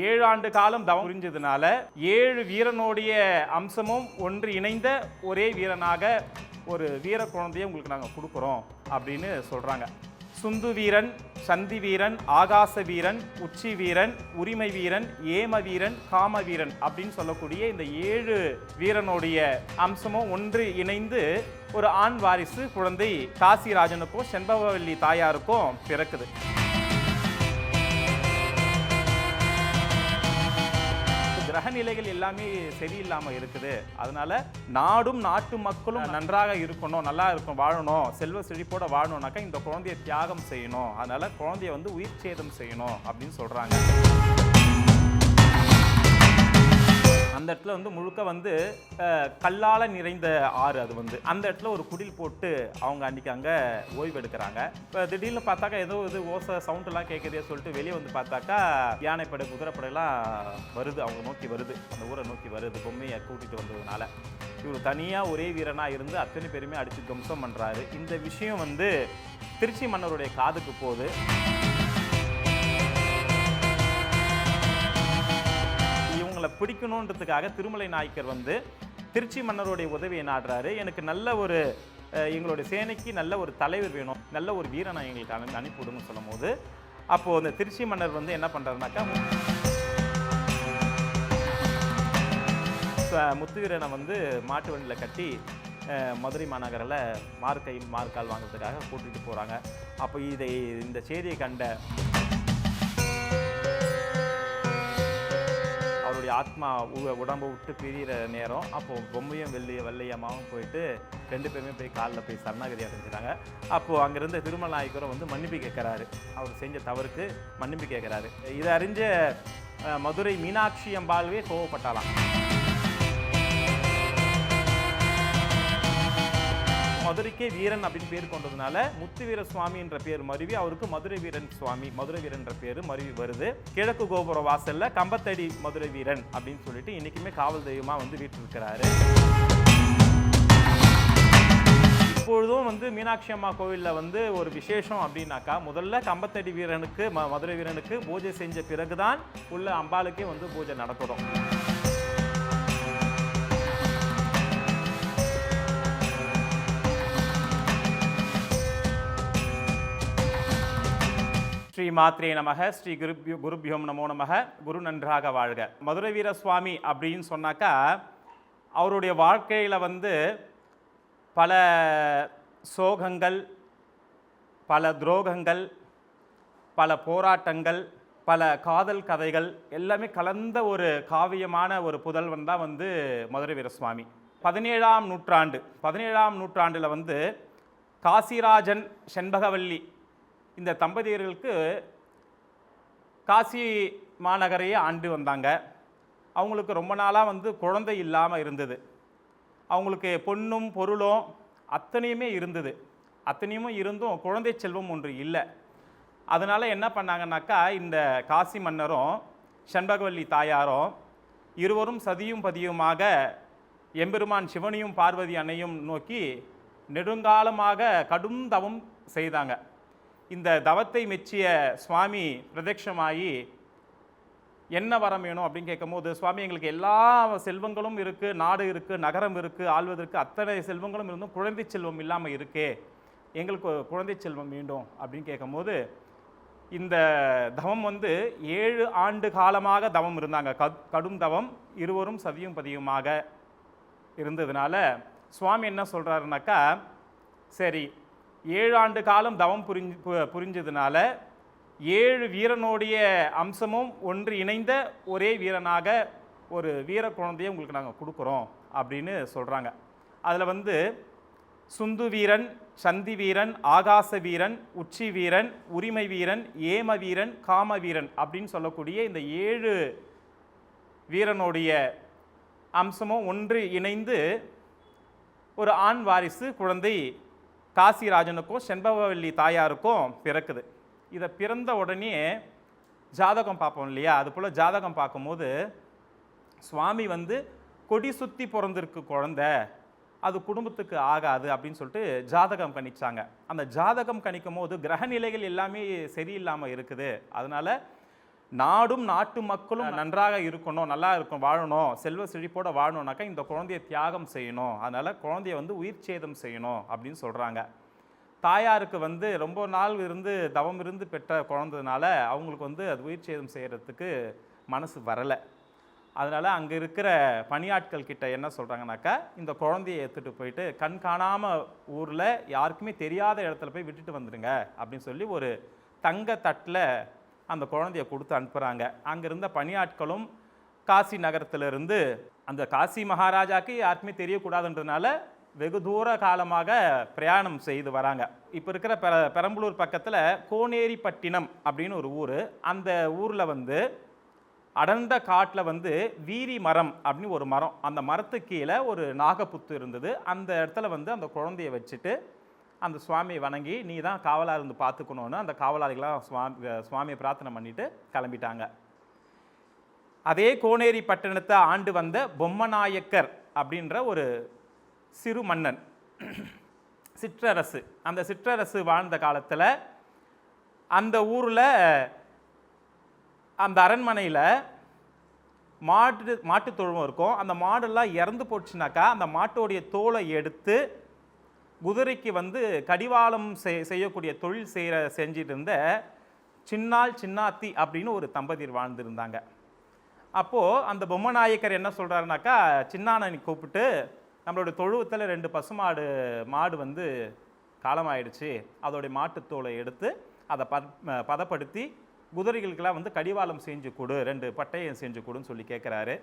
ஏழு ஆண்டு காலம் தவம் புரிஞ்சதுனால ஏழு வீரனுடைய அம்சமும் ஒன்று இணைந்த ஒரே வீரனாக ஒரு வீர குழந்தையை உங்களுக்கு நாங்கள் கொடுக்குறோம் அப்படின்னு சொல்கிறாங்க சுந்து வீரன் சந்தி வீரன் ஆகாச வீரன் உச்சி வீரன் உரிமை வீரன் ஏம வீரன் காம வீரன் அப்படின்னு சொல்லக்கூடிய இந்த ஏழு வீரனுடைய அம்சமும் ஒன்று இணைந்து ஒரு ஆண் வாரிசு குழந்தை காசிராஜனுக்கும் செண்பகவல்லி தாயாருக்கும் பிறக்குது. கிரக எல்லாமே சரியில்லாமல் இருக்குது. அதனால நாடும் நாட்டு மக்களும் நன்றாக இருக்கணும் நல்லா இருக்கும் வாழணும் செல்வ செழிப்போட வாழணும்னாக்கா இந்த குழந்தைய தியாகம் செய்யணும். அதனால குழந்தைய வந்து உயிர் சேதம் செய்யணும் அப்படின்னு சொல்றாங்க. இடத்துல வந்து முழுக்க வந்து கல்லால் நிறைந்த ஆறு அது வந்து. அந்த இடத்துல ஒரு குடில் போட்டு அவங்க அன்றைக்கி அங்கே ஓய்வு எடுக்கிறாங்க. இப்போ திடீர்னு பார்த்தாக்கா ஏதோ இது ஓசை சவுண்ட் எல்லாம் கேட்குதே சொல்லிட்டு வெளியே வந்து பார்த்தாக்கா யானைப்படை குதிரைப்படையெல்லாம் வருது. அவங்க நோக்கி வருது. அந்த ஊரை நோக்கி வருது. பொம்மையை கூட்டிகிட்டு வந்ததுனால. இவர் தனியாக ஒரே வீரனாக இருந்து அத்தனை பேருமே அடித்து துவம்சம் பண்ணுறாரு இந்த விஷயம் வந்து திருச்சி மன்னருடைய காதுக்கு போகுது. இவங்களை பிடிக்கணுன்றதுக்காக திருமலை நாயக்கர் வந்து திருச்சி மன்னருடைய உதவியை நாடுறாரு. எனக்கு நல்ல ஒரு எங்களுடைய சேனைக்கு நல்ல ஒரு தலைவர் வேணும். நல்ல ஒரு வீரனை எங்களுக்கு அனு அனுப்பிவிடுங்கன்னு சொல்லும் போது அப்போது அந்த திருச்சி மன்னர் வந்து என்ன பண்ணுறாருனாக்கா முத்துவீரனை வந்து மாட்டு வண்டியில் கட்டி மதுரை மாநகரில் மார்க்கை மார்க்கால் வாங்குறதுக்காக கூட்டிகிட்டு போகிறாங்க அப்போ இதை இந்த செய்தியை கண்ட ஆத்மா உடம்பு உடம்பை விட்டு பிரிகிற நேரம் அப்போ பொம்மையும் வெள்ளி வெள்ளையம்மாவும் போயிட்டு ரெண்டு பேருமே போய் காலில் போய் சரணாகதி அடைஞ்சிட்டாங்க அப்போது அங்கேருந்து திருமல் நாயக்கரும் வந்து மன்னிப்பு கேட்குறாரு. அவர் செஞ்ச தவறுக்கு மன்னிப்பு கேட்குறாரு. இதை அறிஞ்ச மதுரை மீனாட்சி அம்பாள்வே கோவப்பட்டாலாம் மதுரைக்கே வீரன் அப்படின்னு பேர் கொண்டதுனால முத்துவீர சுவாமி என்ற பேர் மருவி அவருக்கு மதுரை வீரன் சுவாமி மதுரை வீரன் என்ற பேர் மருவி வருது. கிழக்கு கோபுர வாசல்ல கம்பத்தடி மதுரை வீரன் அப்படின்னு சொல்லிட்டு இன்னைக்குமே காவல் தெய்வமா வந்து வீட்டிருக்கிறாரு இப்பொழுதும் வந்து மீனாட்சி அம்மா கோவிலில் வந்து ஒரு விசேஷம் அப்படின்னாக்கா முதல்ல கம்பத்தடி வீரனுக்கு ம மதுரை வீரனுக்கு பூஜை செஞ்ச பிறகுதான் உள்ள அம்பாளுக்கே வந்து பூஜை நடத்தணும் ஸ்ரீ மாத்ரே நமக ஸ்ரீ குருப்யோ குருப்யோம் நமோ நமக குரு நன்றாக வாழ்க. மதுரை வீர சுவாமி அப்படின்னு சொன்னாக்கா அவருடைய வாழ்க்கையில் வந்து பல சோகங்கள் பல துரோகங்கள் பல போராட்டங்கள் பல காதல் கதைகள் எல்லாமே கலந்த ஒரு காவியமான ஒரு புதல்வன் தான் வந்து மதுரை வீரசுவாமி. பதினேழாம் நூற்றாண்டு பதினேழாம் நூற்றாண்டில் வந்து காசிராஜன் செண்பகவல்லி இந்த தம்பதியர்களுக்கு காசி மாநகரையே ஆண்டு வந்தாங்க. அவங்களுக்கு ரொம்ப நாளாக வந்து குழந்தை இல்லாமல் இருந்தது. அவங்களுக்கு பொண்ணும் பொருளும் அத்தனையுமே இருந்தது. அத்தனையுமே இருந்தும் குழந்தை செல்வம் ஒன்று இல்லை. அதனால் என்ன பண்ணாங்கன்னாக்கா இந்த காசி மன்னரும் செண்பகவல்லி தாயாரும் இருவரும் சதியும் பதியுமாக எம்பெருமான் சிவனையும் பார்வதி அன்னையும் நோக்கி நெடுங்காலமாக கடும் தவம் செய்தாங்க. இந்த தவத்தை மெச்சிய சுவாமி பிரதட்சமாகி என்ன வரம் வேணும் அப்படின்னு கேட்கும்போது சுவாமி எங்களுக்கு எல்லா செல்வங்களும் இருக்குது நாடு இருக்குது நகரம் இருக்குது ஆள்வதற்கு அத்தனை செல்வங்களும் இருந்தும் குழந்தை செல்வம் இல்லாமல் இருக்கே எங்களுக்கு குழந்தை செல்வம் வேண்டும். அப்படின்னு கேட்கும்போது இந்த தவம் வந்து ஏழு ஆண்டு காலமாக தவம் இருந்தாங்க. கடும் தவம் இருவரும் சதியும் பதியுமாக இருந்ததுனால சுவாமி என்ன சொல்கிறாருனாக்கா சரி ஏழு ஆண்டு காலம் தவம் புரிஞ்சு பு- புரிஞ்சதுனால ஏழு வீரனுடைய அம்சமும் ஒன்று இணைந்த ஒரே வீரனாக ஒரு வீர குழந்தையை உங்களுக்கு நாங்கள் கொடுக்குறோம் அப்படின்னு சொல்கிறாங்க அதில் வந்து சுந்து வீரன் சந்தி வீரன் ஆகாச வீரன் உச்சி வீரன் உரிமை வீரன் ஏம வீரன் காம வீரன் அப்படின்னு சொல்லக்கூடிய இந்த ஏழு வீரனுடைய அம்சமும் ஒன்று இணைந்து ஒரு ஆண் வாரிசு குழந்தை காசிராஜனுக்கும் செண்பகவல்லி தாயாருக்கும் பிறக்குது. இதை பிறந்த உடனே ஜாதகம் பார்ப்போம் இல்லையா? அது போல் ஜாதகம் பார்க்கும்போது சுவாமி வந்து கொடி சுற்றி பிறந்திருக்கு குழந்த. அது குடும்பத்துக்கு ஆகாது அப்படின்னு சொல்லிட்டு ஜாதகம் கணிச்சாங்க. அந்த ஜாதகம் கணிக்கும் போது கிரக நிலைகள் எல்லாமே சரியில்லாமல் இருக்குது. அதனால் நாடும் நாட்டு மக்களும் நன்றாக இருக்கணும் நல்லா இருக்கும் வாழணும் செல்வ செழிப்போட வாழணும்னாக்கா இந்த குழந்தைய தியாகம் செய்யணும். அதனால குழந்தைய வந்து உயிர் சேதம் செய்யணும் அப்படின்னு சொல்றாங்க. தாயாருக்கு வந்து ரொம்ப நாள் இருந்து தவம் இருந்து பெற்ற குழந்ததுனால அவங்களுக்கு வந்து அது உயிர் சேதம் செய்யறதுக்கு மனசு வரலை. அதனால அங்கே இருக்கிற பணியாட்கள் கிட்ட என்ன சொல்றாங்கனாக்கா இந்த குழந்தைய எடுத்துட்டு போயிட்டு கண் காணாம ஊர்ல யாருக்குமே தெரியாத இடத்துல போய் விட்டுட்டு வந்துடுங்க அப்படின்னு சொல்லி ஒரு தங்க தட்டில் அந்த குழந்தைய கொடுத்து அனுப்புகிறாங்க அங்கே இருந்த பணியாட்களும் காசி நகரத்திலிருந்து அந்த காசி மகாராஜாக்கு யாருக்குமே தெரியக்கூடாதுன்றதுனால வெகு தூர காலமாக பிரயாணம் செய்து வராங்க. இப்போ இருக்கிற பெர பெரம்பலூர் பக்கத்தில் கோனேரிப்பட்டினம் அப்படின்னு ஒரு ஊர். அந்த ஊரில் வந்து அடர்ந்த காட்டில் வந்து வீரி மரம் அப்படின்னு ஒரு மரம். அந்த மரத்துக்கு கீழே ஒரு நாகப்புத்து இருந்தது. அந்த இடத்துல வந்து அந்த குழந்தைய வச்சுட்டு அந்த சுவாமியை வணங்கி நீ தான் காவலாக இருந்து பார்த்துக்கணுன்னு அந்த காவலாளிகளாம் சுவாமி சுவாமியை பிரார்த்தனை பண்ணிட்டு கிளம்பிட்டாங்க. அதே கோனேரி பட்டணத்தை ஆண்டு வந்த பொம்மநாயக்கர் அப்படின்ற ஒரு சிறு மன்னன் சிற்றரசு. அந்த சிற்றரசு வாழ்ந்த காலத்தில் அந்த ஊரில் அந்த அரண்மனையில் மாட்டு மாட்டுத் தொழுவம் இருக்கும். அந்த மாடெல்லாம் இறந்து போச்சுனாக்கா அந்த மாட்டோடைய தோலை எடுத்து குதிரைக்கு வந்து கடிவாளம் செய் செய்யக்கூடிய தொழில் செய்கிற செஞ்சிட்டு இருந்த சின்னாள் சின்னாத்தி அப்படின்னு ஒரு தம்பதியர் வாழ்ந்திருந்தாங்க. அப்போது அந்த பொம்மநாயக்கர் என்ன சொல்கிறாருனாக்கா சின்னானனை கூப்பிட்டு நம்மளோட தொழுவத்தில் ரெண்டு பசுமாடு மாடு வந்து காலமாயிடுச்சு. அதோடைய மாட்டுத்தோலை எடுத்து அதை பத் பதப்படுத்தி குதிரைகளுக்கெல்லாம் வந்து கடிவாளம் செஞ்சு கொடு ரெண்டு பட்டயம் செஞ்சு கொடுன்னு சொல்லி கேட்குறாரு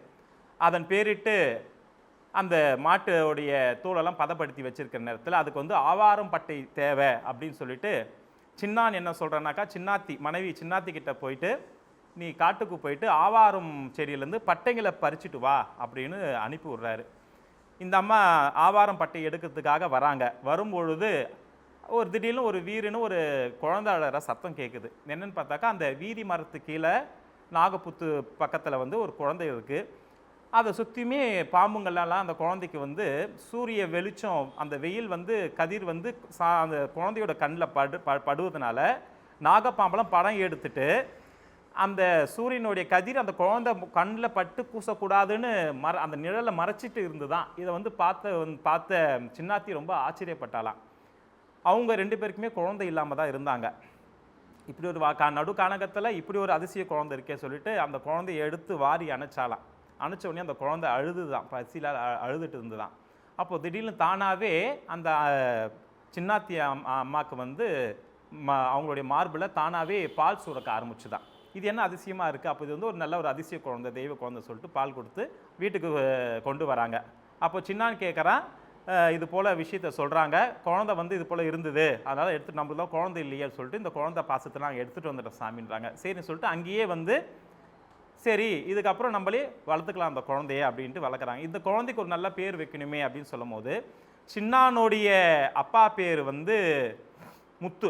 அதன் பேரிட்டு அந்த மாட்டுடைய தூளெல்லாம் பதப்படுத்தி வச்சுருக்கிற நேரத்தில் அதுக்கு வந்து ஆவாரம் பட்டை தேவை அப்படின்னு சொல்லிட்டு சின்னான் என்ன சொல்கிறேன்னாக்கா சின்னாத்தி மனைவி சின்னாத்தி கிட்ட போயிட்டு நீ காட்டுக்கு போயிட்டு ஆவாரம் செடியிலேருந்து பட்டைங்களை பறிச்சுட்டு வா அப்படின்னு அனுப்பி விட்றாரு. இந்த அம்மா ஆவாரம் பட்டை எடுக்கிறதுக்காக வராங்க. வரும்பொழுது ஒரு திடீர்னு ஒரு வீருன்னு ஒரு குழந்தை சத்தம் கேட்குது என்னென்னு பார்த்தாக்கா அந்த வீதி மரத்து கீழே நாகப்புத்து பக்கத்தில் வந்து ஒரு குழந்தை இருக்குது அதை சுற்றியுமே பாம்புங்கள்லாம் அந்த குழந்தைக்கு வந்து சூரிய வெளிச்சம் அந்த வெயில் வந்து கதிர் வந்து சா அந்த குழந்தையோட கண்ணில் படு ப- படுவதனால நாகப்பாம்பெல்லாம் படம் எடுத்துட்டு அந்த சூரியனுடைய கதிர் அந்த குழந்தை கண்ணில் பட்டு கூசக்கூடாதுன்னு மற அந்த நிழலை மறைச்சிட்டு இருந்துதான். இதை வந்து பார்த்த வந்து- பார்த்த சின்னாத்தி ரொம்ப ஆச்சரியப்பட்டாலாம் அவங்க ரெண்டு பேருக்குமே குழந்தை இல்லாமல் தான் இருந்தாங்க. இப்படி ஒரு வா கா- நடு கானகத்தில் இப்படி ஒரு அதிசய குழந்தை இருக்கே சொல்லிட்டு அந்த குழந்தைய எடுத்து வாரி அணைச்சாலாம் அணைச்ச உடனே அந்த குழந்தை அழுதுதான். பசியில் அழுதுட்டு அழுதுட்டு இருந்துதான். அப்போது திடீர்னு தானாகவே அந்த சின்னாத்தி அம்மாவுக்கு வந்து ம அவங்களுடைய மார்பில் தானாகவே பால் சுரக்க ஆரம்பிச்சுதான். இது என்ன அதிசயமாக இருக்குது அப்போ இது வந்து ஒரு நல்ல ஒரு அதிசய குழந்தை தெய்வ குழந்தை சொல்லிட்டு பால் கொடுத்து வீட்டுக்கு கொண்டு வராங்க. அப்போ சின்னான்னு கேட்குறான் இது போல் விஷயத்த சொல்கிறாங்க குழந்தை வந்து இது போல் இருந்தது. அதனால் எடுத்து நம்மளுக்கு தான் குழந்தை இல்லையே சொல்லிட்டு இந்த குழந்தை பாசத்தை நாங்கள் எடுத்துகிட்டு வந்துட்டோம் சாமின்றாங்க. சரின்னு சொல்லிட்டு அங்கேயே வந்து சரி இதுக்கப்புறம் நம்மளே வளர்த்துக்கலாம் அந்த குழந்தைய அப்படின்ட்டு வளர்க்குறாங்க. இந்த குழந்தைக்கு ஒரு நல்ல பேர் வைக்கணுமே அப்படின்னு சொல்லும் போது சின்னானுடைய அப்பா பேர் வந்து முத்து.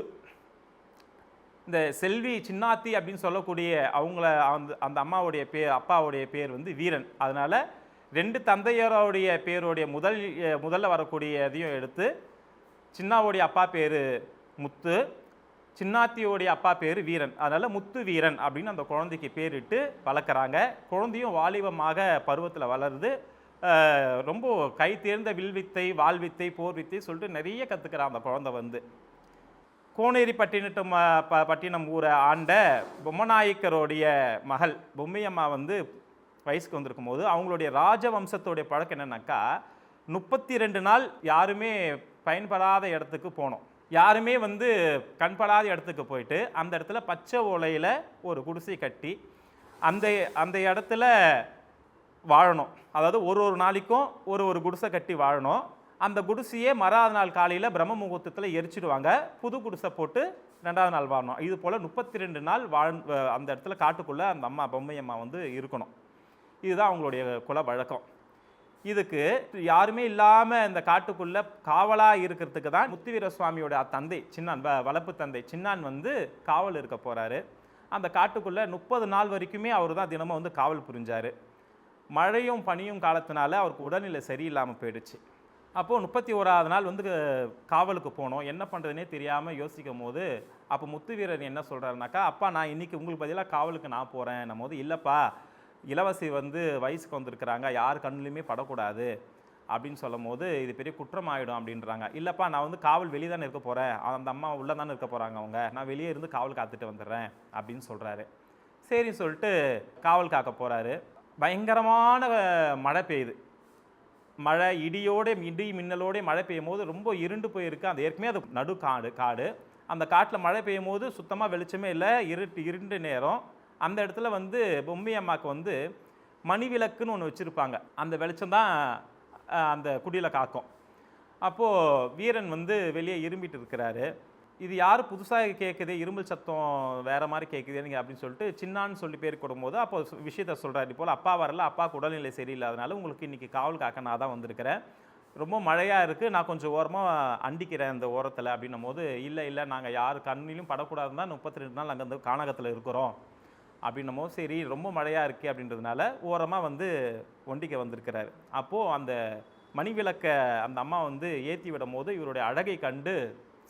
இந்த செல்வி சின்னாத்தி அப்படின்னு சொல்லக்கூடிய அவங்கள அந்த அந்த அம்மாவுடைய பேர் அப்பாவுடைய பேர் வந்து வீரன். அதனால் ரெண்டு தந்தையரோடைய பேருடைய முதல் அஹ், முதல்ல வரக்கூடியதையும் எடுத்து சின்னாவுடைய அப்பா பேர் முத்து. சின்னாத்தியோடைய அப்பா பேர் வீரன். அதனால் முத்து வீரன் அப்படின்னு அந்த குழந்தைக்கு பேரிட்டு வளர்க்குறாங்க. குழந்தையும் வாலிபமாக பருவத்தில் வளருது. ரொம்ப கை தேர்ந்த வில்வித்தை வாழ்வித்தை போர் வித்தை சொல்லிட்டு நிறைய கற்றுக்கிறான் அந்த குழந்தை வந்து. கோனேரி பட்டினட்டும் ப பட்டினம் ஊரை ஆண்ட பொம்மநாயக்கருடைய மகள் பொம்மையம்மா வந்து வயசுக்கு வந்திருக்கும் போது அவங்களுடைய ராஜவம்சத்தோடைய பழக்கம் என்னன்னாக்கா முப்பத்தி ரெண்டு நாள் யாருமே பயன்படாத இடத்துக்கு போனோம். யாருமே வந்து கண்படாத இடத்துக்கு போயிட்டு அந்த இடத்துல பச்சை ஓலையில் ஒரு குடிசை கட்டி அந்த அந்த இடத்துல வாழணும். அதாவது ஒரு ஒரு நாளைக்கும் ஒரு ஒரு குடிசை கட்டி வாழணும். அந்த குடிசையே மறாத நாள் காலையில் பிரம்ம முகூர்த்தத்தில் எரிச்சிடுவாங்க. புது குடிசை போட்டு ரெண்டாவது நாள் வாழணும். இது போல் முப்பத்தி ரெண்டு நாள் வாழ் அந்த இடத்துல காட்டுக்குள்ளே அந்த அம்மா பொம்மை அம்மா வந்து இருக்கணும். இதுதான் அவங்களுடைய குல வழக்கம். இதுக்கு யாருமே இல்லாமல் இந்த காட்டுக்குள்ளே காவலாக இருக்கிறதுக்கு தான் முத்துவீர சுவாமியோட தந்தை சின்னான் வளர்ப்பு தந்தை சின்னான் வந்து காவல் இருக்க போகிறாரு அந்த காட்டுக்குள்ளே முப்பது நாள் வரைக்குமே அவர் தான் தினமும் வந்து காவல் புரிஞ்சார். மழையும் பனியும் காலத்தினால அவருக்கு உடல்நிலை சரியில்லாமல் போயிடுச்சு. அப்போது முப்பத்தி ஓராவது நாள் வந்து காவலுக்கு போனோம். என்ன பண்ணுறதுனே தெரியாமல் யோசிக்கும் போது அப்போ முத்துவீரர் என்ன சொல்கிறாருனாக்கா அப்பா நான் இன்னைக்கு உங்களுக்கு பதிலாக காவலுக்கு நான் போகிறேன் போது இல்லைப்பா இளவரசி வந்து வயசுக்கு வந்திருக்கிறாங்க யார் கண்ணுலையுமே படக்கூடாது அப்படின்னு சொல்லும் போது இது பெரிய குற்றம் ஆகிடும் அப்படின்றாங்க. இல்லைப்பா நான் வந்து காவல் வெளியே தானே இருக்க போகிறேன் அந்த அம்மா உள்ளே தானே இருக்க போகிறாங்க அவங்க. நான் வெளியே இருந்து காவல் காத்துட்டு வந்துடுறேன் அப்படின்னு சொல்கிறாரு சரின்னு சொல்லிட்டு காவல் காக்க போகிறாரு பயங்கரமான மழை பெய்யுது. மழை இடியோட இடி மின்னலோடே மழை பெய்யும் போது ரொம்ப இருண்டு போயிருக்கு. அந்த ஏற்கனவே அது நடு காடு. காடு அந்த காட்டில் மழை பெய்யும் போது சுத்தமாக வெளிச்சமே இல்லை. இருட்டு இருண்டு நேரம். அந்த இடத்துல வந்து பொம்மி அம்மாவுக்கு வந்து மணிவிளக்குன்னு ஒன்று வச்சுருப்பாங்க. அந்த வெளிச்சம் தான் அந்த குடியில் காக்கும். அப்போது வீரன் வந்து வெளியே இரும்பிட்டு இருக்கிறாரு. இது யார் புதுசாக கேட்குது இரும்பல் சத்தம் வேறு மாதிரி கேட்குது நீங்கள் அப்படின்னு சொல்லிட்டு சின்னான்னு சொல்லி பேர் கொடுக்கும்போது அப்போ விஷயத்த சொல்கிறாரு போல் அப்பா வரல அப்பாவுக்கு உடல்நிலை சரியில்லாதனால உங்களுக்கு இன்றைக்கி காவல் காக்க நான் தான் வந்திருக்கிறேன். ரொம்ப மழையாக இருக்குது நான் கொஞ்சம் ஓரமாக அண்டிக்கிறேன் அந்த ஓரத்தில் அப்படின்னும் போது இல்லை இல்லை நாங்கள் யார் கண்ணிலும் படக்கூடாதுன்னு தான் முப்பத்தி ரெண்டு நாள் அங்கே வந்து கானகத்தில் இருக்கிறோம். அப்படின்னமோ சரி ரொம்ப மழையாக இருக்குது அப்படின்றதுனால ஓரமாக வந்து ஒண்டிக்க வந்திருக்கிறாரு. அப்போது அந்த மணிவிளக்க அந்த அம்மா வந்து ஏற்றி விடும் போது இவருடைய அழகை கண்டு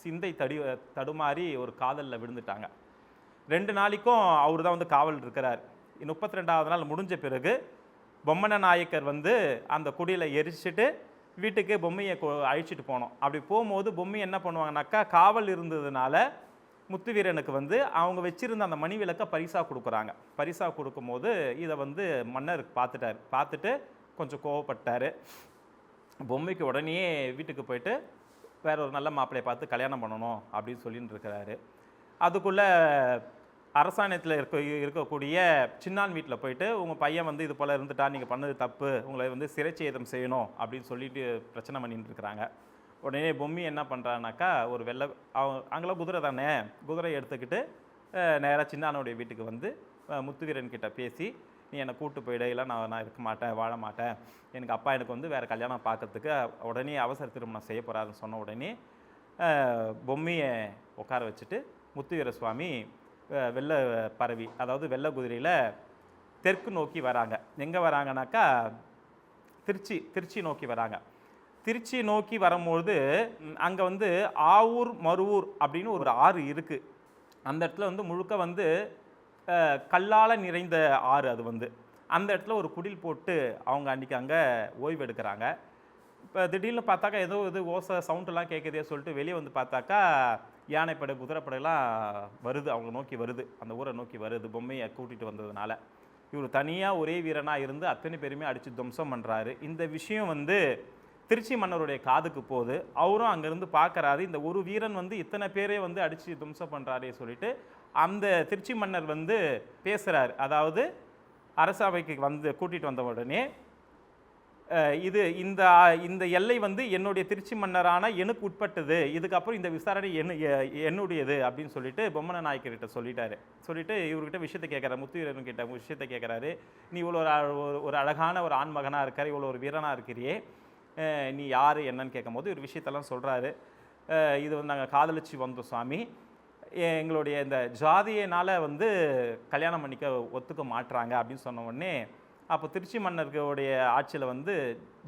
சிந்தை தடி தடுமாறி ஒரு காதலில் விழுந்துட்டாங்க. ரெண்டு நாளைக்கும் அவர் தான் வந்து காவல் இருக்கிறார். முப்பத்தி ரெண்டாவது நாள் முடிஞ்ச பிறகு பொம்மன நாயக்கர் வந்து அந்த குடியில் எரிச்சிட்டு வீட்டுக்கு பொம்மையை அழிச்சிட்டு போனோம். அப்படி போகும்போது பொம்மை என்ன பண்ணுவாங்கனாக்கா காவல் இருந்ததுனால முத்துவீரனுக்கு வந்து அவங்க வச்சிருந்த அந்த மணி விளக்கை பரிசாக கொடுக்குறாங்க. பரிசாக கொடுக்கும்போது இதை வந்து மன்னர் பார்த்துட்டார். பார்த்துட்டு கொஞ்சம் கோவப்பட்டார். பொம்மைக்கு உடனே வீட்டுக்கு போயிட்டு வேற ஒரு நல்ல மாப்பிள்ளையை பார்த்து கல்யாணம் பண்ணணும் அப்படின்னு சொல்லிட்டு இருக்கிறாரு. அதுக்குள்ளே அரசாங்கத்தில் இருக்க இருக்கக்கூடிய சின்னான் வீட்டில் போயிட்டு உங்கள் பையன் வந்து இது போல் இருந்துட்டா நீங்கள் பண்ணது தப்பு உங்களை வந்து சிறைச்சேதம் செய்யணும் அப்படின்னு சொல்லிட்டு பிரச்சனை பண்ணிட்டு இருக்கிறாங்க. உடனே பொம்மி என்ன பண்ணுறானாக்கா ஒரு வெள்ளை அவங்க அங்கெல்லாம் குதிரை தானே? குதிரையை எடுத்துக்கிட்டு நேராக சின்னானுடைய வீட்டுக்கு வந்து முத்துவீரன் கிட்ட பேசி நீ என்னை கூட்டு போயிடு இல்லை நான் நான் இருக்க மாட்டேன் வாழ மாட்டேன். எனக்கு அப்பா எனக்கு வந்து வேறு கல்யாணம் பார்க்கறதுக்கு உடனே அவசர திருமணம் செய்ய போகிறாருன்னு சொன்ன உடனே பொம்மையை பொம்மியை உட்கார வச்சுட்டு முத்துவீர சுவாமி வெள்ளை பரவி அதாவது வெள்ளை குதிரையில் தெற்கு நோக்கி வராங்க. எங்கே வராங்கனாக்கா திருச்சி திருச்சி நோக்கி வராங்க. திருச்சி நோக்கி வரும்பொழுது அங்கே வந்து ஆவூர் மருவூர் அப்படின்னு ஒரு ஆறு இருக்குது அந்த இடத்துல வந்து முழுக்க வந்து கல்லால் நிறைந்த ஆறு அது வந்து. அந்த இடத்துல ஒரு குடில் போட்டு அவங்க அன்றைக்கி அங்கே ஓய்வு எடுக்கிறாங்க. இப்போ திடீர்னு பார்த்தாக்கா ஏதோ இது ஓசை சவுண்டெல்லாம் கேட்குதே சொல்லிட்டு வெளியே வந்து பார்த்தாக்கா யானைப்படை குதிரைப்படையெல்லாம் வருது அவங்க நோக்கி வருது. அந்த ஊரை நோக்கி வருது பொம்மையை கூட்டிகிட்டு வந்ததுனால. இவர் தனியாக ஒரே வீரனாக இருந்து அத்தனை பேருமே அடித்து துவம்சம் பண்ணுறாரு இந்த விஷயம் வந்து திருச்சி மன்னருடைய காதுக்கு போகுது. அவரும் அங்கேருந்து பார்க்குறாரு. இந்த ஒரு வீரன் வந்து இத்தனை பேரே வந்து அடித்து துவம்சம் பண்ணுறாரே சொல்லிட்டு அந்த திருச்சி மன்னர் வந்து பேசுகிறார் அதாவது அரசவைக்கு வந்து கூட்டிகிட்டு வந்த உடனே இது இந்த இந்த எல்லை வந்து என்னுடைய திருச்சி மன்னரான எனக்கு உட்பட்டது. இதுக்கப்புறம் இந்த விசாரணை என் எ- என்னுடையது அப்படின்னு சொல்லிட்டு பொம்மன நாயக்கர்கிட்ட சொல்லிட்டாரு. சொல்லிட்டு இவர்கிட்ட விஷயத்தை கேட்குறாரு. முத்துவீரன் கிட்ட விஷயத்தை கேட்குறாரு. நீ இவ்வளோ ஒரு ஒரு- ஒரு அழகான ஒரு ஆண் மகனாக இருக்கார். இவ்வளோ ஒரு வீரனாக இருக்கிறியே. நீ யார் என்னன்னு கேட்கும்போது ஒரு விஷயத்தெல்லாம் சொல்கிறாரு இது வந்து நாங்கள் காதலிச்சு வந்தோம் சுவாமி எங்களுடைய இந்த ஜாதியினால் வந்து கல்யாணம் பண்ணிக்க ஒத்துக்க மாட்டுறாங்க அப்படின்னு சொன்ன உடனே அப்போ திருச்சி மன்னர்களுடைய ஆட்சியில் வந்து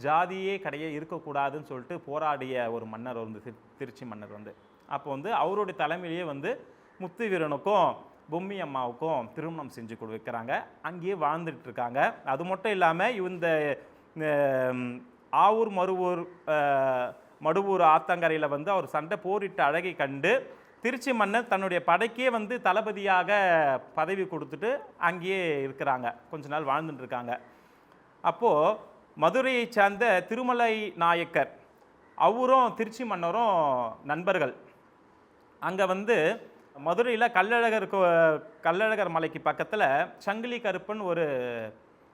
ஜாதியே கடையே இருக்கக்கூடாதுன்னு சொல்லிட்டு போராடிய ஒரு மன்னர் வந்து திரு- திருச்சி மன்னர் வந்து. அப்போ வந்து அவருடைய தலைமையிலேயே வந்து முத்து வீரனுக்கும் பொம்மி அம்மாவுக்கும் திருமணம் செஞ்சு கொடு வைக்கிறாங்க. அங்கேயே வாழ்ந்துட்டு இருக்காங்க. அது மட்டும் இல்லாமல் இந்த ஆவூர் மருவூர் மடுவூர் ஆத்தங்கரையில் வந்து அவர் சண்டை போரிட்ட அழகை கண்டு திருச்சி மன்னர் தன்னுடைய படைக்கே வந்து தளபதியாக பதவி கொடுத்துட்டு அங்கேயே இருக்கிறாங்க. கொஞ்ச நாள் வாழ்ந்துட்டு இருக்காங்க. அப்போது மதுரையை சார்ந்த திருமலை நாயக்கர் அவரும் திருச்சி மன்னரும் நண்பர்கள். அங்கே வந்து மதுரையில் கள்ளழகர் கோ- மலைக்கு பக்கத்தில் சங்கிலி கருப்பன் ஒரு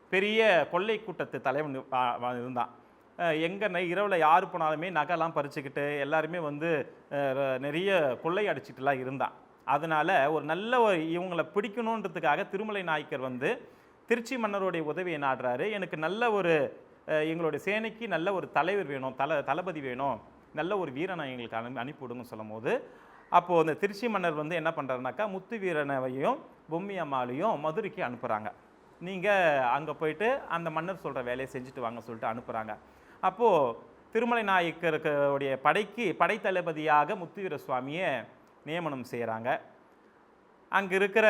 பெரிய கொள்ளை கூட்டத்து தலைவன் வா- இருந்தான். எங்கே இரவில் யார் போனாலுமே நகைலாம் பறிச்சுக்கிட்டு எல்லாருமே வந்து நிறைய கொள்ளை அடிச்சிட்டுலாம் இருந்தான். அதனால் ஒரு நல்ல ஒரு இவங்களை பிடிக்கணுன்றதுக்காக திருமலை நாயக்கர் வந்து திருச்சி மன்னருடைய உதவியை நாடுறாரு. எனக்கு நல்ல ஒரு எங்களுடைய சேனைக்கு நல்ல ஒரு தலைவர் வேணும் தல தளபதி வேணும் நல்ல ஒரு வீரனை எங்களுக்கு அனு அனுப்பிவிடுங்கன்னு சொல்லும் போது அப்போது அந்த திருச்சி மன்னர் வந்து என்ன பண்ணுறாருனாக்கா முத்து வீரனவையும் பொம்மி அம்மாளையும் மதுரைக்கு அனுப்புகிறாங்க நீங்கள் அங்கே போயிட்டு அந்த மன்னர் சொல்கிற வேலையை செஞ்சுட்டு வாங்க சொல்லிட்டு அனுப்புகிறாங்க அப்போது திருமலை நாயக்கருக்குடைய படைக்கு படைத்தளபதியாக முத்துவீர சுவாமியை நியமனம் செய்கிறாங்க. அங்கே இருக்கிற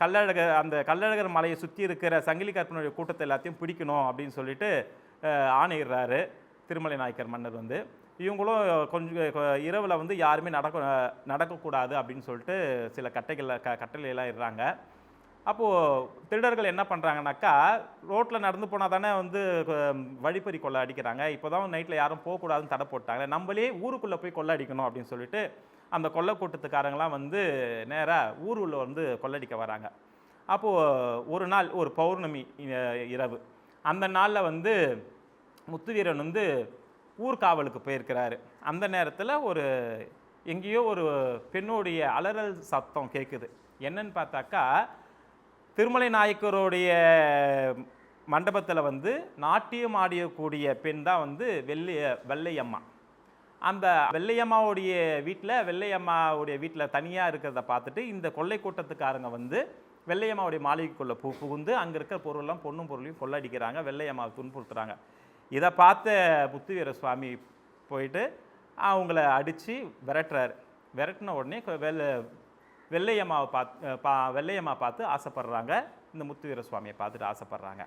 கல்லழகர் அந்த கள்ளழகர் மலையை சுற்றி இருக்கிற சங்கிலி கற்பனுடைய கூட்டத்தை எல்லாத்தையும் பிடிக்கணும் அப்படின்னு சொல்லிட்டு ஆணையிடுறாரு திருமலை நாயக்கர் மன்னர் வந்து. இவங்களும் கொஞ்சம் இரவில் வந்து யாருமே நடக்க நடக்கக்கூடாது அப்படின்னு சொல்லிட்டு சில கட்டைகள் க கட்டளையெல்லாம் இடுறாங்க. அப்போது திருடர்கள் என்ன பண்ணுறாங்கனாக்கா ரோட்டில் நடந்து போனால் தானே வந்து வழிப்பறி கொள்ளை அடிக்கிறாங்க. இப்போ தான் நைட்டில் யாரும் போகக்கூடாதுன்னு தடை போட்டாங்க நம்மளே ஊருக்குள்ளே போய் கொள்ளை அடிக்கணும் அப்படின்னு சொல்லிட்டு அந்த கொள்ளை கூட்டத்துக்காரங்களாம் வந்து நேராக ஊர் உள்ள வந்து கொள்ளடிக்க வராங்க. அப்போது ஒரு நாள் ஒரு பௌர்ணமி இரவு. அந்த நாளில் வந்து முத்துவீரன் வந்து ஊர்காவலுக்கு போயிருக்கிறாரு. அந்த நேரத்தில் ஒரு எங்கேயோ ஒரு பெண்ணுடைய அலறல் சத்தம் கேட்குது என்னன்னு பார்த்தாக்கா திருமலை நாயக்கருடைய மண்டபத்தில் வந்து நாட்டியம் ஆடியக்கூடிய பெண் தான் வந்து வெள்ளைய வெள்ளையம்மா. அந்த வெள்ளையம்மாவுடைய வீட்டில் வெள்ளையம்மாவுடைய வீட்டில் தனியாக இருக்கிறத பார்த்துட்டு இந்த கொள்ளை கூட்டத்துக்காரங்க வந்து வெள்ளையம்மாவுடைய மாளிகைக்குள்ளே பு புகுந்து அங்கே இருக்கிற பொருளெல்லாம் பொண்ணும் பொருளையும் கொள்ளடிக்கிறாங்க வெள்ளையம்மாவை துன்புறுத்துறாங்க. இதை பார்த்த புத்துவீர சுவாமி போயிட்டு அவங்கள அடித்து விரட்டுறாரு. விரட்டின உடனே வெள்ள வெள்ளையம்மாவை பார்த்து பா வெள்ளையம்மா பார்த்து ஆசைப்படுறாங்க. இந்த முத்துவீர சுவாமியை பார்த்துட்டு ஆசைப்படுறாங்க.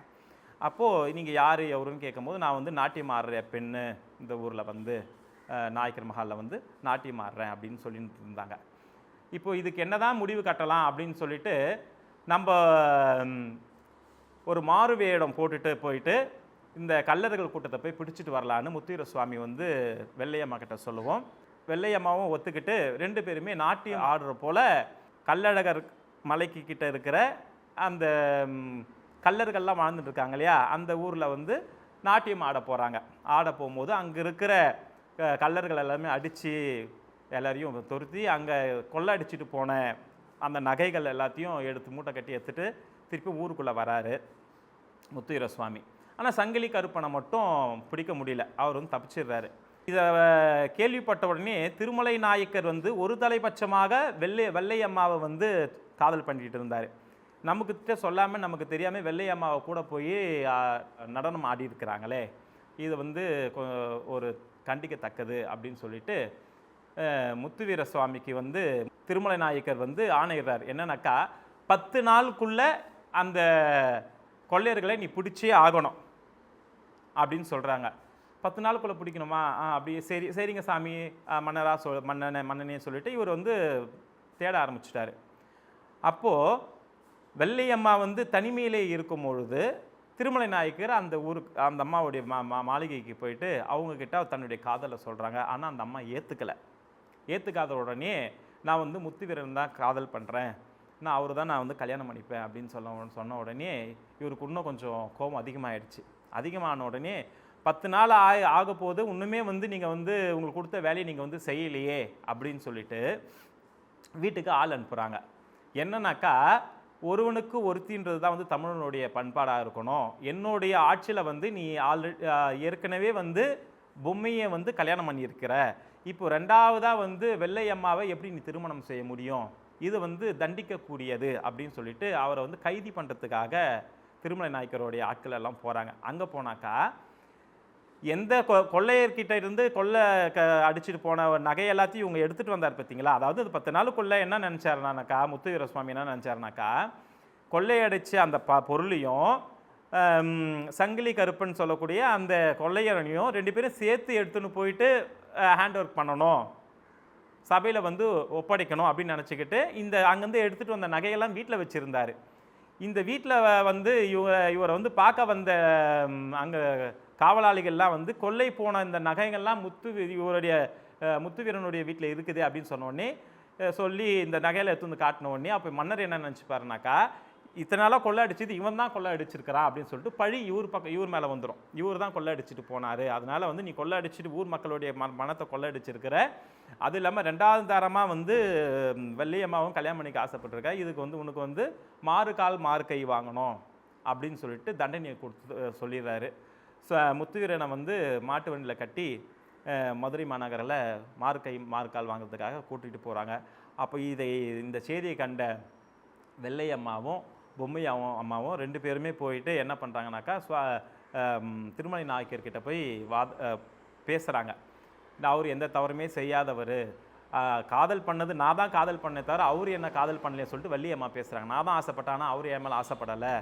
அப்போது நீங்கள் யார் எவருன்னு கேட்கும்போது நான் வந்து நாட்டியம் ஆடுற பெண்ணு இந்த ஊரில் வந்து நாயக்கர் மஹாலில் வந்து நாட்டியம் ஆடுறேன் அப்படின்னு சொல்லிட்டு இருந்தாங்க. இப்போது இதுக்கு என்னதான் முடிவு கட்டலாம் அப்படின்னு சொல்லிட்டு நம்ம ஒரு மாறு வேடம் போட்டுட்டு போயிட்டு இந்த கல்லர்கள் கூட்டத்தை போய் பிடிச்சிட்டு வரலான்னு முத்துவீர சுவாமி வந்து வெள்ளையம்மா கிட்ட சொல்லுவோம். வெள்ளையம்மாவும் ஒத்துக்கிட்டு ரெண்டு பேருமே நாட்டியம் ஆடுற போல கல்லழகர் மலைக்கு கிட்ட இருக்கிற அந்த கல்லர்கள்லாம் வாழ்ந்துட்டு இருக்காங்க இல்லையா? அந்த ஊரில் வந்து நாட்டியம் ஆட போகிறாங்க ஆட போகும்போது அங்கே இருக்கிற கல்லர்கள் எல்லாமே அடித்து எல்லாரையும் துருத்தி அங்கே கொள்ளடிச்சிட்டு போன அந்த நகைகள் எல்லாத்தையும் எடுத்து மூட்டை கட்டி எடுத்துட்டு திருப்பி ஊருக்குள்ளே வராரு முத்துவீர சுவாமி ஆனால் சங்கிலி கருப்பனை மட்டும் பிடிக்க முடியல. அவர் வந்து தப்பிச்சிடுறாரு. இதை கேள்விப்பட்ட உடனே திருமலை நாயக்கர் வந்து ஒரு தலைபட்சமாக வெள்ளை வெள்ளையம்மாவை வந்து காதல் பண்ணிட்டு இருந்தார். நமக்கு கிட்ட சொல்லாமல் நமக்கு தெரியாமல் வெள்ளையம்மாவை கூட போய் நடனம் ஆடி இருக்கிறாங்களே. இது வந்து கொ- ஒரு கண்டிக்கத்தக்கது அப்படின்னு சொல்லிட்டு முத்துவீர சுவாமிக்கு வந்து திருமலை நாயக்கர் வந்து ஆணையிடுறார். என்னன்னாக்கா பத்து நாளுக்குள்ளே அந்த கொள்ளையர்களை நீ பிடிச்சே ஆகணும் அப்படின்னு சொல்கிறாங்க பத்து நாளுக்குள்ளே பிடிக்கணுமா? ஆ அப்படி சரி சரிங்க சாமி மன்னராக சொல் மன்னனை மன்னனே சொல்லிட்டு இவர் வந்து தேட ஆரம்பிச்சிட்டாரு. அப்போது வெள்ளையம்மா வந்து தனிமையிலே இருக்கும் பொழுது திருமலை நாயக்கர் அந்த ஊருக்கு அந்த அம்மாவுடைய மா மா மாளிகைக்கு போயிட்டு அவங்கக்கிட்ட தன்னுடைய காதலை சொல்கிறாங்க ஆனால் அந்த அம்மா ஏற்றுக்கலை ஏற்றுக்காத உடனே நான் வந்து முத்துவீரன் தான் காதல் பண்ணுறேன் நான் அவர் தான் நான் வந்து கல்யாணம் பண்ணிப்பேன் அப்படின்னு சொல்ல சொன்ன உடனே இவருக்கு இன்னும் கொஞ்சம் கோபம் அதிகமாகிடுச்சு அதிகமான உடனே பத்து நாள் ஆக ஆக போது இன்னுமே வந்து நீங்கள் வந்து உங்களுக்கு கொடுத்த வேலையை நீங்கள் வந்து செய்யலையே அப்படின்னு சொல்லிட்டு வீட்டுக்கு ஆள் அனுப்புகிறாங்க என்னன்னாக்கா ஒருவனுக்கு ஒருத்தின்றது தான் வந்து தமிழனுடைய பண்பாடாக இருக்கணும். என்னுடைய ஆட்சியில் வந்து நீ ஆல்ரெடி ஏற்கனவே வந்து பொம்மையை வந்து கல்யாணம் பண்ணியிருக்கிற. இப்போ ரெண்டாவதாக வந்து வெள்ளை அம்மாவை எப்படி நீ திருமணம் செய்ய முடியும்? இது வந்து தண்டிக்கக்கூடியது அப்படின்னு சொல்லிட்டு அவரை வந்து கைதி பண்ணுறதுக்காக திருமலை நாயக்கருடைய ஆட்கள் எல்லாம் போகிறாங்க அங்கே போனாக்கா எந்த கொ- கொள்ளையர்கிட்ட இருந்து கொள்ளை க அடிச்சிட்டு போன நகை எல்லாத்தையும் இவங்க எடுத்துகிட்டு வந்தார் பார்த்தீங்களா அதாவது அது பத்து நாளுக்குள்ளே என்ன நினச்சாருனாக்கா முத்துவீர சுவாமி என்ன நினச்சாருனாக்கா கொள்ளையடிச்ச அந்த ப பொருளையும் சங்கிலி கருப்பன் சொல்லக்கூடிய அந்த கொள்ளையரனையும் ரெண்டு பேரும் சேர்த்து எடுத்துன்னு போயிட்டு ஹேண்ட் ஒர்க் பண்ணணும். சபையில் வந்து ஒப்படைக்கணும் அப்படின்னு நினச்சிக்கிட்டு இந்த அங்கேருந்து எடுத்துகிட்டு வந்த நகையெல்லாம் வீட்டில் வச்சுருந்தார். இந்த வீட்டில் வந்து இவ இவரை வந்து பார்க்க வந்த அங்கே காவலாளிகள்லாம் வந்து கொள்ளை போன இந்த நகைகள்லாம் முத்து இவருடைய முத்துவீரனுடைய வீட்டில் இருக்குது அப்படின்னு சொன்னோடனே சொல்லி இந்த நகையில் எடுத்து வந்து காட்டின உடனே அப்போ மன்னர் என்ன நினச்சிப்பாருனாக்கா இத்தனை நாளாக கொள்ளை அடிச்சது இவன் தான் கொள்ளை அடிச்சிருக்கிறான் அப்படின்னு சொல்லிட்டு பழி இவர் பக்கம் இவர் மேலே வந்துடும் இவர் தான் கொள்ளை அடிச்சுட்டு போனார். அதனால் வந்து நீ கொள்ளை அடிச்சிட்டு ஊர் மக்களுடைய ம மனத்தை கொள்ளை அடிச்சிருக்கிற அது இல்லாமல் ரெண்டாவது தாரமாக வந்து வெள்ளியம்மாவும் வெள்ளையம்மாவும் கல்யாணம் பண்ணிக்க ஆசைப்பட்டிருக்கா. இதுக்கு வந்து உனக்கு வந்து மாறு கால் மாறு கை வாங்கணும் அப்படின்னு சொல்லிட்டு தண்டனையை கொடுத்து சொல்லிடுறாரு. ஸோ முத்துவீரனை வந்து மாட்டு வண்டியில் கட்டி மதுரை மாநகரில் மார்க்கை மார்க்கால் வாங்குறதுக்காக கூட்டிகிட்டு போகிறாங்க அப்போ இதை இந்த செய்தியை கண்ட வெள்ளையம்மாவும் பொம்மை அம்மாவும் ரெண்டு பேருமே போயிட்டு என்ன பண்ணுறாங்கனாக்கா ஸ்வா திருமலை நாயக்கர்கிட்ட போய் வாத பேசுகிறாங்க அவர் எந்த தவறுமே செய்யாதவர். காதல் பண்ணது நான் தான் காதல் பண்ணே தவிர அவர் என்ன காதல் பண்ணலையே சொல்லிட்டு வள்ளியம்மா பேசுகிறாங்க நான் தான் ஆசைப்பட்டானா அவர் என் மேலே ஆசைப்படலை.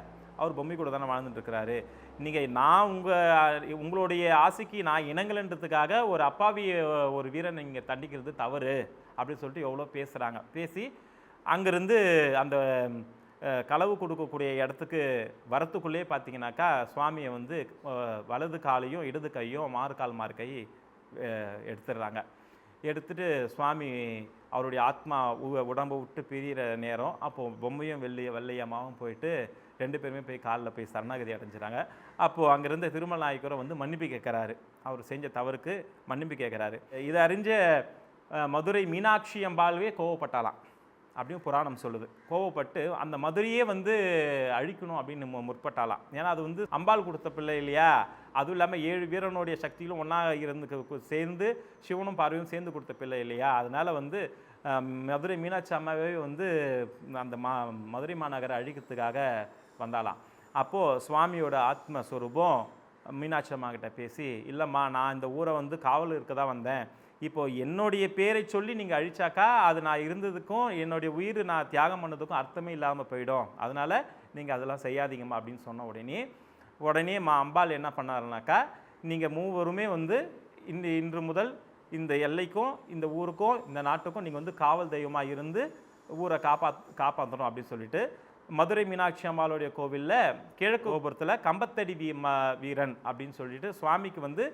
அவர் பொம்மை கூட தானே வாழ்ந்துட்டு நீங்கள் நான் உங்கள் உங்களுடைய ஆசைக்கு நான் இணங்கலைன்றதுக்காக ஒரு அப்பாவி ஒரு வீரன் நீங்கள் தண்டிக்கிறது தவறு அப்படின்னு சொல்லிட்டு எவ்வளோ பேசுகிறாங்க பேசி அங்கேருந்து அந்த களவு கொடுக்கக்கூடிய இடத்துக்கு வரத்துக்குள்ளேயே பார்த்தீங்கன்னாக்கா சுவாமியை வந்து வலது காலையும் இடது கையும் மாறு கால் மாறு கை எடுத்துடுறாங்க. எடுத்துட்டு சுவாமி அவருடைய ஆத்மா உ- உடம்பை விட்டு பிரியிற நேரம் அப்போது பொம்மையும் வெள்ளி வெள்ளையம்மாவும் போயிட்டு ரெண்டு பேருமே போய் காலில் போய் சரணாகதி அடைஞ்சிட்டாங்க அப்போது அங்கேருந்து திருமல் நாயக்கரை வந்து மன்னிப்பு கேட்குறாரு. அவர் செஞ்ச தவறுக்கு மன்னிப்பு கேட்குறாரு. இதை அறிஞ்ச மதுரை மீனாட்சி அம்பாள்வே கோவப்பட்டாலாம் அப்படின்னு புராணம் சொல்லுது. கோவப்பட்டு அந்த மதுரையே வந்து அழிக்கணும் அப்படின்னு மு- முற்பட்டாலாம் ஏன்னா அது வந்து அம்பாள் கொடுத்த பிள்ளை இல்லையா? அதுவும் இல்லாமல் ஏழு வீரனுடைய சக்தியிலும் ஒன்றா இருந்து சேர்ந்து சிவனும் பார்வையும் சேர்ந்து கொடுத்த பிள்ளை இல்லையா? அதனால் வந்து மதுரை மீனாட்சி அம்மாவே வந்து அந்த மா மதுரை மாநகரை அழிக்கிறதுக்காக வந்தாலாம். அப்போது சுவாமியோட ஆத்மஸ்வரூபம் மீனாட்சி அம்மா கிட்ட பேசி இல்லைம்மா நான் இந்த ஊரை வந்து காவல் இருக்க தான் வந்தேன். இப்போ என்னுடைய பேரை சொல்லி நீங்கள் அழிச்சாக்கா அது நான் இருந்ததுக்கும் என்னுடைய உயிர் நான் தியாகம் பண்ணதுக்கும் அர்த்தமே இல்லாமல் போயிடும். அதனால் நீங்கள் அதெல்லாம் செய்யாதீங்கம்மா அப்படின்னு சொன்ன உடனே உடனே மா அம்பாள் என்ன பண்ணாருனாக்கா நீங்கள் மூவருமே வந்து இந்த இன்று முதல் இந்த எல்லைக்கும் இந்த ஊருக்கும் இந்த நாட்டுக்கும் நீங்கள் வந்து காவல் தெய்வமாக இருந்து ஊரை காப்பாத் காப்பாற்றணும் அப்படின்னு சொல்லிட்டு மதுரை மீனாட்சி அம்மாளுடைய கோவிலில் கிழக்கு கோபுரத்தில் கம்பத்தடி வீ வீரன் அப்படின்னு சொல்லிட்டு சுவாமிக்கு வந்து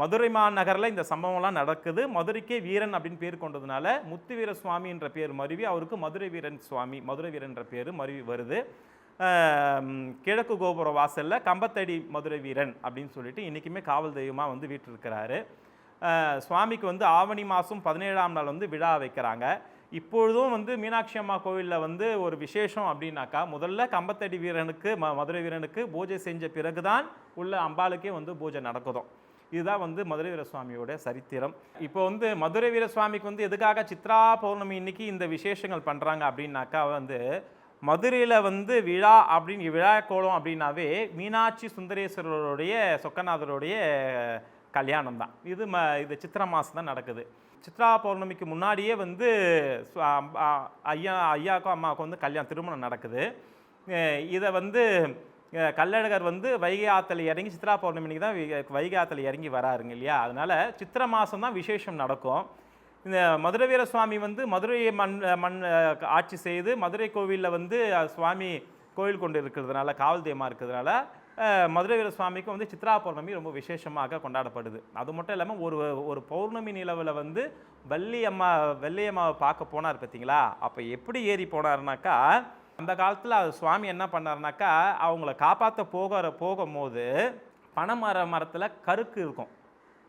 மதுரை மாநகரில் இந்த சம்பவம்லாம் நடக்குது. மதுரைக்கே வீரன் அப்படின்னு பேர் கொண்டதுனால முத்துவீர சுவாமின்ற பேர் மருவி அவருக்கு மதுரை வீரன் சுவாமி மதுரை வீரன்ற பேர் மருவி வருது. கிழக்கு கோபுர வாசலில் கம்பத்தடி மதுரை வீரன் அப்படின்னு சொல்லிட்டு இன்றைக்குமே காவல் தெய்வமாக வந்து வீற்றிருக்கிறாரு சுவாமிக்கு வந்து ஆவணி மாதம் பதினேழாம் நாள் வந்து விழா வைக்கிறாங்க. இப்பொழுதும் வந்து மீனாட்சி அம்மா கோவிலில் வந்து ஒரு விசேஷம் அப்படின்னாக்கா முதல்ல கம்பத்தடி வீரனுக்கு ம மதுரை வீரனுக்கு பூஜை செஞ்ச பிறகுதான் உள்ள அம்பாளுக்கே வந்து பூஜை நடக்குதும். இதுதான் வந்து மதுரை வீர சுவாமியோட சரித்திரம். இப்போ வந்து மதுரை வீர சுவாமிக்கு வந்து எதுக்காக சித்ரா பௌர்ணமி இன்னைக்கு இந்த விசேஷங்கள் பண்ணுறாங்க அப்படின்னாக்கா வந்து மதுரையில் வந்து விழா அப்படின்னு விழா கோலம் அப்படின்னாவே மீனாட்சி சுந்தரேஸ்வரருடைய சொக்கநாதருடைய கல்யாணம் தான் இது ம இது சித்திரை மாதம் தான் நடக்குது. சித்ரா பௌர்ணமிக்கு முன்னாடியே வந்து ஐயா ஐயாவுக்கும் அம்மாவுக்கும் வந்து கல்யாணம் திருமணம் நடக்குது. இதை வந்து கல்லழகர் கள்ளழகர் வந்து வைகை ஆற்றுல இறங்கி சித்ரா பௌர்ணமிக்கு தான் வைகை ஆற்றுல இறங்கி வராருங்க இல்லையா? அதனால் சித்திரை மாதம் தான் விசேஷம் நடக்கும். இந்த மதுரை வீர சுவாமி வந்து மதுரை மண் மண் ஆட்சி செய்து மதுரை கோவிலில் வந்து சுவாமி கோயில் கொண்டு இருக்கிறதுனால காவல் தெய்வமாக இருக்கிறதுனால மதுரை வீர சுவாமிக்கு வந்து சித்ரா பௌர்ணமி ரொம்ப விசேஷமாக கொண்டாடப்படுது. அது மட்டும் இல்லாமல் ஒரு ஒரு பௌர்ணமி நிலவில் வந்து வள்ளி அம்மா வெள்ளையம்மாவை பார்க்க போனார் பார்த்தீங்களா அப்போ எப்படி ஏறி போனாருனாக்கா அந்த காலத்தில் சுவாமி என்ன பண்ணாருனாக்கா அவங்கள காப்பாற்ற போகிற போகும்போது பனைமர மரத்தில் கருக்கு இருக்கும்.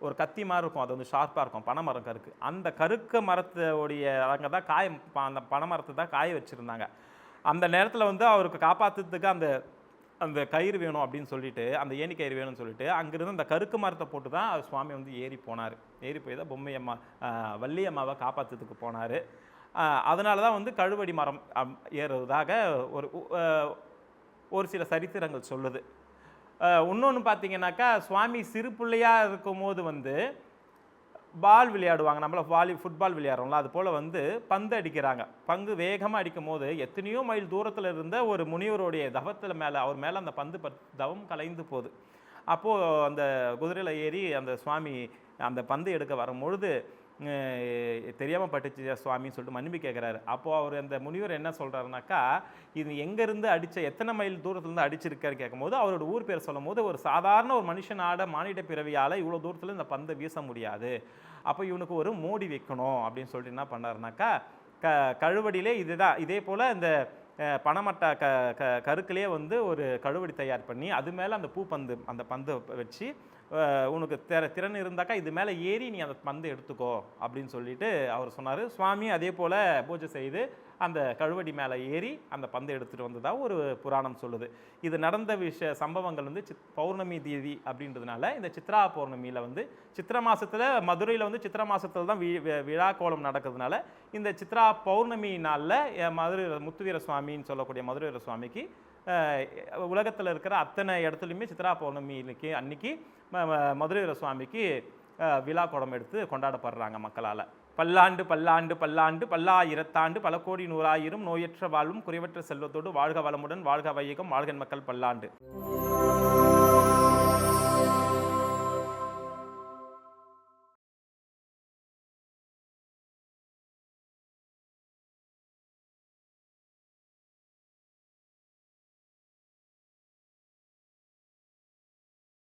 ஒரு கத்தி மாதிரி இருக்கும். அது வந்து ஷார்ப்பாக இருக்கும். பனைமரம் கருக்கு. அந்த கருக்க மரத்தோடைய அங்கே தான் காய அந்த பனைமரத்தை தான் காய வச்சுருந்தாங்க. அந்த நேரத்தில் வந்து அவருக்கு காப்பாற்றுறதுக்கு அந்த அந்த கயிறு வேணும் அப்படின்னு சொல்லிட்டு அந்த ஏணி கயிறு வேணும்னு சொல்லிட்டு அங்கிருந்து அந்த கருக்கு மரத்தை போட்டு தான் அவர் சுவாமி வந்து ஏறி போனார். ஏறி போய் தான் பொம்மையம்மா வள்ளியம்மாவை காப்பாற்றுறதுக்கு போனார். அதனால தான் வந்து கழுவடி மரம் ஏறுவதாக ஒரு ஒரு சில சரித்திரங்கள் சொல்லுது. இன்னொன்று பார்த்தீங்கன்னாக்கா சுவாமி சிறு பிள்ளையாக இருக்கும்போது வந்து பால் விளையாடுவாங்க நம்மள வாலி ஃபுட்பால் விளையாடுறோம்ல அது போல் வந்து பந்து அடிக்கிறாங்க. பங்கு வேகமாக அடிக்கும் போது எத்தனையோ மைல் தூரத்தில் இருந்த ஒரு முனிவருடைய தவத்தில் மேலே அவர் மேலே அந்த பந்து பத் தவம் கலைந்து போகுது. அப்போது அந்த குதிரையில் ஏறி அந்த சுவாமி அந்த பந்து எடுக்க வரும்பொழுது தெரியாமல் பட்டுச்சு சுவாமின்னு சொல்லிட்டு மன்னிப்பு கேட்குறாரு அப்போது அவர் அந்த முனிவர் என்ன சொல்கிறாருனாக்கா இது எங்கேருந்து அடித்த எத்தனை மைல் தூரத்துலேருந்து அடிச்சிருக்காரு கேட்கும்போது அவரோட ஊர் பேர் சொல்லும் போது ஒரு சாதாரண ஒரு மனுஷனாட மானிட பிறவியால் இவ்வளோ தூரத்தில் இந்த பந்தை வீச முடியாது. அப்போ இவனுக்கு ஒரு மோடி வைக்கணும் அப்படின்னு சொல்லிட்டு என்ன பண்ணாருனாக்கா க கழுவடியிலே இதுதான். இதே போல் இந்த அஹ், க க கருக்கிலே வந்து ஒரு கழுவடி தயார் பண்ணி அது மேலே அந்த பூப்பந்து அந்த பந்தை வச்சு உனக்கு திற திறன் இருந்தாக்கா இது மேலே ஏறி நீ அந்த பந்தை எடுத்துக்கோ அப்படின்னு சொல்லிட்டு அவர் சொன்னார். சுவாமி அதே போல் பூஜை செய்து அந்த கழுவடி மேலே ஏறி அந்த பந்தை எடுத்துகிட்டு வந்ததாக ஒரு புராணம் சொல்லுது. இது நடந்த விஷய சம்பவங்கள் வந்து சித் பௌர்ணமி தேதி அப்படின்றதுனால இந்த சித்ரா பௌர்ணமியில் வந்து சித்திர மாதத்தில் மதுரையில் வந்து சித்திர மாதத்தில் தான் வி- விழா கோலம் நடக்கிறதுனால இந்த சித்ரா பௌர்ணமி நாளில் மதுரை முத்துவீர சுவாமின்னு சொல்லக்கூடிய மதுரைவீர சுவாமிக்கு உலகத்தில் இருக்கிற அத்தனை இடத்துலையுமே சித்ரா பௌர்ணமி இன்னைக்கு அன்னைக்கு ம- மதுரை சுவாமிக்கு விழா குடம் எடுத்து கொண்டாடப்படுறாங்க மக்களால். பல்லாண்டு பல்லாண்டு பல்லாண்டு பல்லாயிரத்தாண்டு பல கோடி நூறாயிரம் நோயற்ற வாழ்வும் குறைவற்ற செல்வத்தோடு வாழ்க வளமுடன் வாழ்க வையகம் வாழ்கன் மக்கள் பல்லாண்டு.